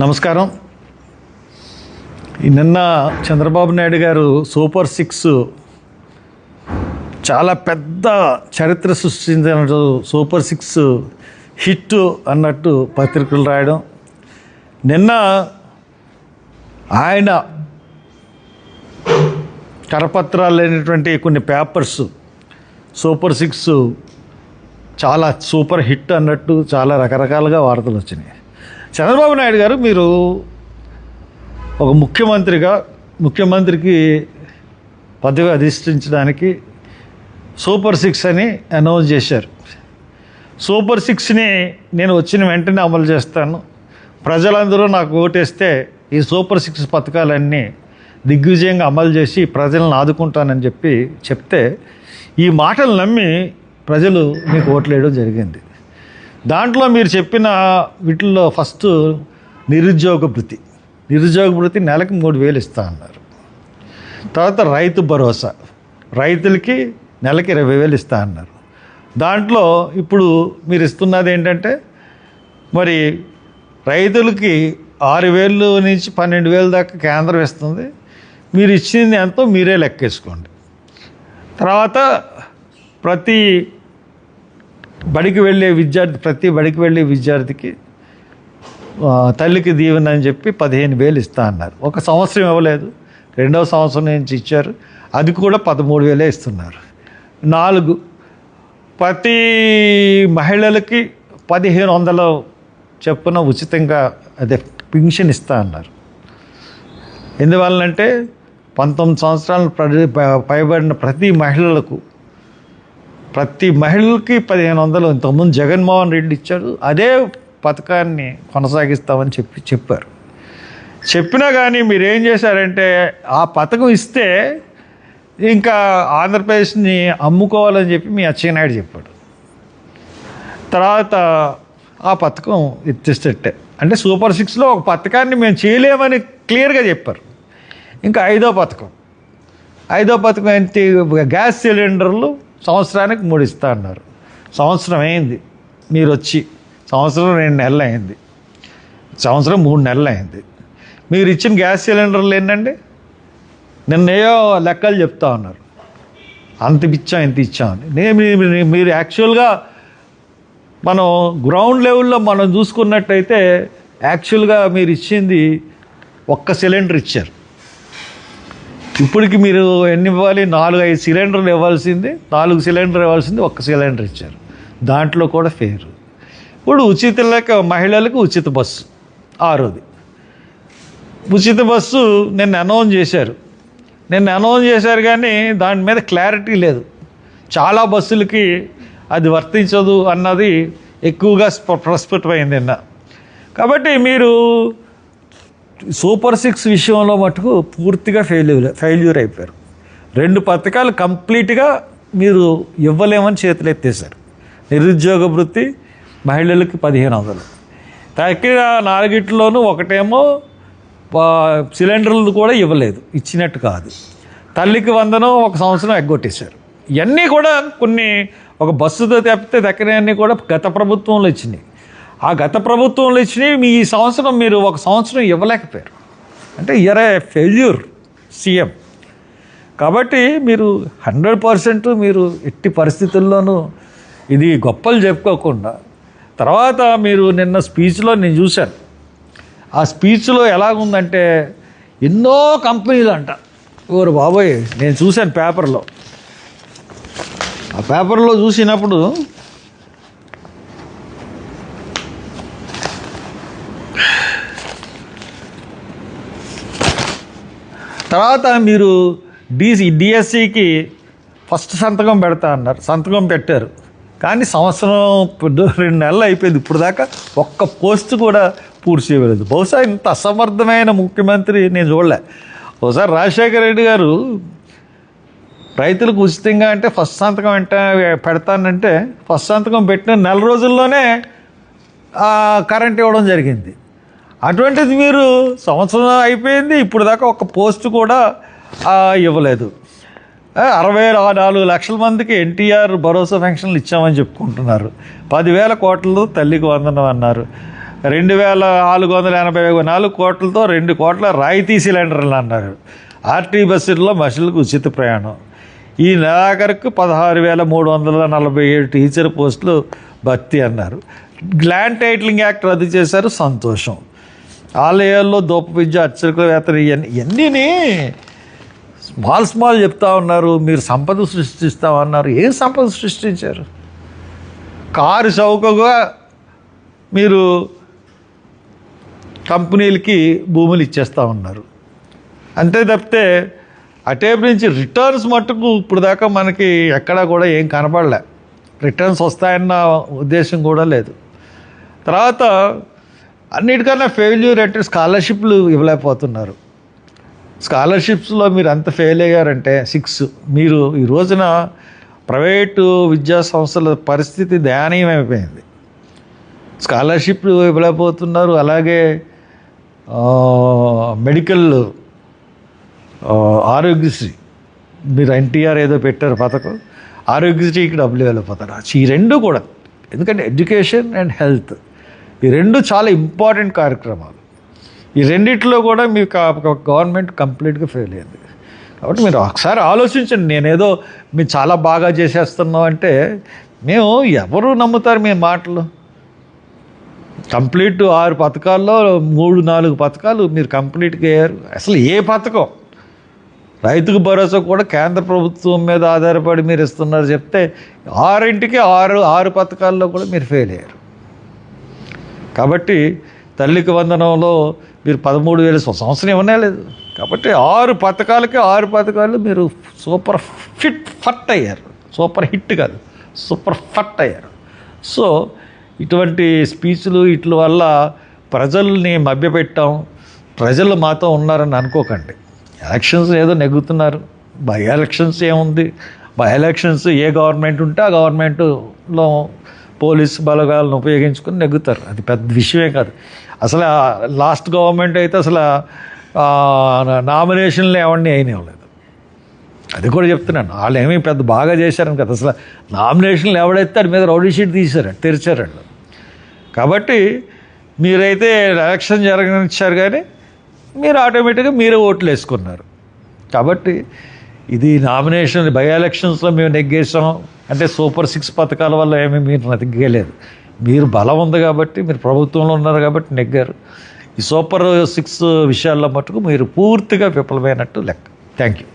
నమస్కారం. నిన్న చంద్రబాబు నాయుడు గారు సూపర్ సిక్స్ చాలా పెద్ద చరిత్ర సృష్టించిన సూపర్ సిక్స్ హిట్ అన్నట్టు పత్రికలు రాయడం. నిన్న ఆయన కరపత్రాలు లేనటువంటి కొన్ని పేపర్స్ సూపర్ సిక్స్ చాలా సూపర్ హిట్ అన్నట్టు చాలా రకరకాలుగా వార్తలు వచ్చినాయి. చంద్రబాబు నాయుడు గారు మీరు ఒక ముఖ్యమంత్రిగా ముఖ్యమంత్రికి పదవి అధిష్ఠించడానికి సూపర్ సిక్స్ అని అనౌన్స్ చేశారు. సూపర్ సిక్స్ని నేను వచ్చిన వెంటనే అమలు చేస్తాను. ప్రజలందరూ నాకు ఓటేస్తే ఈ సూపర్ సిక్స్ పథకాలన్నీ దిగ్విజయంగా అమలు చేసి ప్రజలను ఆదుకుంటానని చెప్పి చెప్తే ఈ మాటలు నమ్మి ప్రజలు మీకు ఓట్లేయడం జరిగింది. దాంట్లో మీరు చెప్పిన వీటిల్లో ఫస్ట్ నిరుద్యోగ భృతి. నిరుద్యోగ భృతి నెలకు మూడు వేలు ఇస్తా అన్నారు. తర్వాత రైతు భరోసా. రైతులకి నెలకి ఇరవై వేలు ఇస్తా అన్నారు. దాంట్లో ఇప్పుడు మీరు ఇస్తున్నది ఏంటంటే మరి రైతులకి ఆరు వేలు నుంచి పన్నెండు వేలు దాకా కేంద్రం ఇస్తుంది. మీరు ఇచ్చింది ఎంతో మీరే లెక్కేసుకోండి. తర్వాత ప్రతి బడికి వెళ్ళే విద్యార్థి ప్రతి బడికి వెళ్ళే విద్యార్థికి తల్లికి దీవెన అని చెప్పి పదిహేను వేలు ఇస్తా అన్నారు. ఒక సంవత్సరం ఇవ్వలేదు. రెండవ సంవత్సరం నుంచి ఇచ్చారు. అది కూడా పదమూడు వేలే ఇస్తున్నారు. నాలుగు ప్రతి మహిళలకి పదిహేను వందల చెప్పున ఉచితంగా అదే పింఛన్ ఇస్తా అన్నారు. ఎందువలనంటే పంతొమ్మిది సంవత్సరాలు పైబడిన ప్రతి మహిళలకు ప్రతి మహిళకి పదిహేను వందలు. ఇంతకుముందు జగన్మోహన్ రెడ్డి ఇచ్చాడు. అదే పథకాన్ని కొనసాగిస్తామని చెప్పి చెప్పారు. చెప్పినా కానీ మీరేం చేశారంటే ఆ పథకం ఇస్తే ఇంకా ఆంధ్రప్రదేశ్ని అమ్ముకోవాలని చెప్పి మీ అచ్చెన్నాయుడు చెప్పాడు. తర్వాత ఆ పథకం ఎత్తేసేట్టే. అంటే సూపర్ సిక్స్లో ఒక పథకాన్ని మేము చేయలేమని క్లియర్గా చెప్పారు. ఇంకా ఐదో పథకం. ఐదో పథకం ఏంటి? గ్యాస్ సిలిండర్లు సంవత్సరానికి మూడు ఇస్తా అన్నారు. సంవత్సరం అయింది. మీరు వచ్చి సంవత్సరం రెండు నెలలు అయింది. సంవత్సరం మూడు నెలలు అయింది. మీరు ఇచ్చిన గ్యాస్ సిలిండర్లు ఏంటండి? నిన్నయో లెక్కలు చెప్తా ఉన్నారు. అంత ఇచ్చాం ఇంత ఇచ్చామని నేను మీరు యాక్చువల్గా మనం గ్రౌండ్ లెవెల్లో మనం చూసుకున్నట్టయితే యాక్చువల్గా మీరు ఇచ్చింది ఒక్క సిలిండర్ ఇచ్చారు. ఇప్పటికి మీరు ఎన్ని ఇవ్వాలి నాలుగు ఐదు సిలిండర్లు ఇవ్వాల్సింది. నాలుగు సిలిండర్ ఇవ్వాల్సింది ఒక్క సిలిండర్ ఇచ్చారు. దాంట్లో కూడా ఫెయిర్ ఇప్పుడు ఉచిత లేక మహిళలకు ఉచిత బస్సు. ఆరోది. ఉచిత బస్సు నిన్న అనౌన్స్ చేశారు. నిన్న అనౌన్స్ చేశారు కానీ దాని మీద క్లారిటీ లేదు. చాలా బస్సులకి అది వర్తించదు అన్నది ఎక్కువగా ప్రస్ఫుటమైంది నిన్న. కాబట్టి మీరు సూపర్ సిక్స్ విషయంలో మటుకు పూర్తిగా ఫెయిల్యూర్ ఫెయిల్యూర్ అయిపోయారు. రెండు పథకాలు కంప్లీట్గా మీరు ఇవ్వలేమని చేతులు ఎత్తేసారు నిరుద్యోగ వృత్తి మహిళలకి పదిహేను వందలు. తగ్గిన నాలుగిట్లోనూ ఒకటేమో సిలిండర్లు కూడా ఇవ్వలేదు. ఇచ్చినట్టు కాదు. తల్లికి వందనం ఒక సంవత్సరం ఎగ్గొట్టేశారు. ఇవన్నీ కూడా కొన్ని ఒక బస్సుతో తప్పితే దక్కనవన్నీ కూడా గత ప్రభుత్వంలో ఇచ్చినాయి. ఆ గత ప్రభుత్వంలో ఇచ్చినవి మీ ఈ సంవత్సరం మీరు ఒక సంవత్సరం ఇవ్వలేకపోయారు. అంటే ఇయర్ ఏ ఫెయిల్యూర్ సీఎం. కాబట్టి మీరు హండ్రెడ్ పర్సెంట్ మీరు ఎట్టి పరిస్థితుల్లోనూ ఇది గొప్పలు చెప్పుకోకుండా తర్వాత మీరు నిన్న స్పీచ్లో నేను చూశాను. ఆ స్పీచ్లో ఎలాగుందంటే ఎన్నో కంపెనీలు అంట ఓరు బాబోయ్ నేను చూశాను పేపర్లో. ఆ పేపర్లో చూసినప్పుడు తర్వాత మీరు డిసి డిఎస్సికి ఫస్ట్ సంతకం పెడతా అన్నారు. సంతకం పెట్టారు. కానీ సంవత్సరం రెండు నెలలు అయిపోయింది. ఇప్పుడు దాకా ఒక్క పోస్ట్ కూడా పూర్తి చేయలేదు. బహుశా ఇంత అసమర్థమైన ముఖ్యమంత్రి నేను చూడలే. ఒకసారి రాజశేఖర రెడ్డి గారు రైతులకు ఉచితంగా అంటే ఫస్ట్ సంతకం వెంట పెడతానంటే ఫస్ట్ సంతకం పెట్టిన నెల రోజుల్లోనే కరెంట్ ఇవ్వడం జరిగింది. అటువంటిది మీరు సంవత్సరం అయిపోయింది ఇప్పుడు దాకా ఒక పోస్ట్ కూడా ఇవ్వలేదు. అరవై నాలుగు లక్షల మందికి ఎన్టీఆర్ భరోసా పెన్షన్లు ఇచ్చామని చెప్పుకుంటున్నారు. పదివేల కోట్లతో తల్లికి వందనం అన్నారు. రెండు వేల నాలుగు వందల ఎనభై నాలుగు కోట్లతో రెండు కోట్ల రాయితీ సిలిండర్లు అన్నారు. ఆర్టీ బస్సుల్లో మహిళలకు ఉచిత ప్రయాణం. ఈ నెలాఖరుకు పదహారు వేల మూడు వందల నలభై ఏడు టీచర్ పోస్టులు భర్తీ అన్నారు. గ్లాండ్ టైటిలింగ్ యాక్ట్ రద్దు చేశారు సంతోషం. ఆలయాల్లో దూప విద్య అర్చకుల వేతన ఇవన్నీ స్మాల్ స్మాల్ చెప్తా ఉన్నారు. మీరు సంపద సృష్టిస్తామన్నారు ఏం సంపద సృష్టించారు? కారు చౌకగా మీరు కంపెనీలకి భూములు ఇచ్చేస్తూ ఉన్నారు. అంతే తప్పితే అటేపు నుంచి రిటర్న్స్ మట్టుకు ఇప్పుడు దాకా మనకి ఎక్కడా కూడా ఏం కనపడలే రిటర్న్స్ వస్తాయన్న ఉద్దేశం కూడా లేదు. తర్వాత అన్నిటికన్నా ఫెయిల్యూర్ అంటే స్కాలర్షిప్లు ఇవ్వలేకపోతున్నారు. స్కాలర్షిప్స్లో మీరు అంత ఫెయిల్ అయ్యారంటే సిక్స్ మీరు ఈ రోజున ప్రైవేటు విద్యా సంస్థల పరిస్థితి దయానీయమైపోయింది. స్కాలర్షిప్లు ఇవ్వలేకపోతున్నారు. అలాగే మెడికల్ ఆరోగ్యశ్రీ. మీరు ఎన్టీఆర్ ఏదో పెట్టారు పథకం. ఆరోగ్యశ్రీకి డబ్బులు ఇవ్వలేకపోతారు ఈ రెండు కూడా. ఎందుకంటే ఎడ్యుకేషన్ అండ్ హెల్త్ ఈ రెండు చాలా ఇంపార్టెంట్ కార్యక్రమాలు. ఈ రెండిట్లో కూడా మీ గవర్నమెంట్ కంప్లీట్గా ఫెయిల్ అయింది. కాబట్టి మీరు ఒకసారి ఆలోచించండి నేనేదో మీరు చాలా బాగా చేసేస్తున్నాం అంటే మేము ఎవరు నమ్ముతారు మీ మాటలు? కంప్లీట్ ఆరు పథకాల్లో మూడు నాలుగు పథకాలు మీరు కంప్లీట్గా అయ్యారు. అసలు ఏ పథకం? రైతుకు భరోసా కూడా కేంద్ర ప్రభుత్వం మీద ఆధారపడి మీరు ఇస్తున్నారు చెప్తే ఆరింటికి ఆరు ఆరు పథకాల్లో కూడా మీరు ఫెయిల్ అయ్యారు. కాబట్టి తల్లికి వందనంలో మీరు పదమూడు వేల సంవత్సరం ఏమన్నా లేదు. కాబట్టి ఆరు పథకాలకి ఆరు పథకాలు మీరు సూపర్ ఫిట్ ఫట్ అయ్యారు. సూపర్ హిట్ కాదు సూపర్ ఫట్ అయ్యారు. సో ఇటువంటి స్పీచ్లు ఇట్ల వల్ల ప్రజల్ని మభ్యపెట్టాం. ప్రజలు మాతో ఉన్నారని అనుకోకండి. ఎలక్షన్స్ ఏదో నెగ్గుతున్నారు. బై ఎలక్షన్స్ ఏముంది? బై ఎలక్షన్స్ ఏ గవర్నమెంట్ ఉంటే ఆ గవర్నమెంట్లో పోలీస్ బలగాలను ఉపయోగించుకొని నెగ్గుతారు. అది పెద్ద విషయమే కాదు. అసలు లాస్ట్ గవర్నమెంట్ అయితే అసలు నామినేషన్లు ఎవరిని అయినవ్వలేదు అది కూడా చెప్తున్నాను. వాళ్ళు ఏమీ పెద్ద బాగా చేశారని కదా. అసలు నామినేషన్లు ఎవడైతే దాని మీద రౌడీ షీట్ తీశారండి తెరిచారండి. కాబట్టి మీరైతే ఎలక్షన్ జరగనిచ్చారు కానీ మీరు ఆటోమేటిక్గా మీరే ఓట్లు వేసుకున్నారు. కాబట్టి ఇది నామినేషన్ బై ఎలక్షన్స్లో మేము నెగ్గేసాం అంటే సూపర్ సిక్స్ పథకాల వల్ల ఏమీ మీరు నెగ్గలేదు మీరు బలం ఉంది కాబట్టి మీరు ప్రభుత్వంలో ఉన్నారు కాబట్టి నెగ్గారు. ఈ సూపర్ సిక్స్ విషయాల్లో మటుకు మీరు పూర్తిగా విఫలమైనట్టు లెక్క. Thank you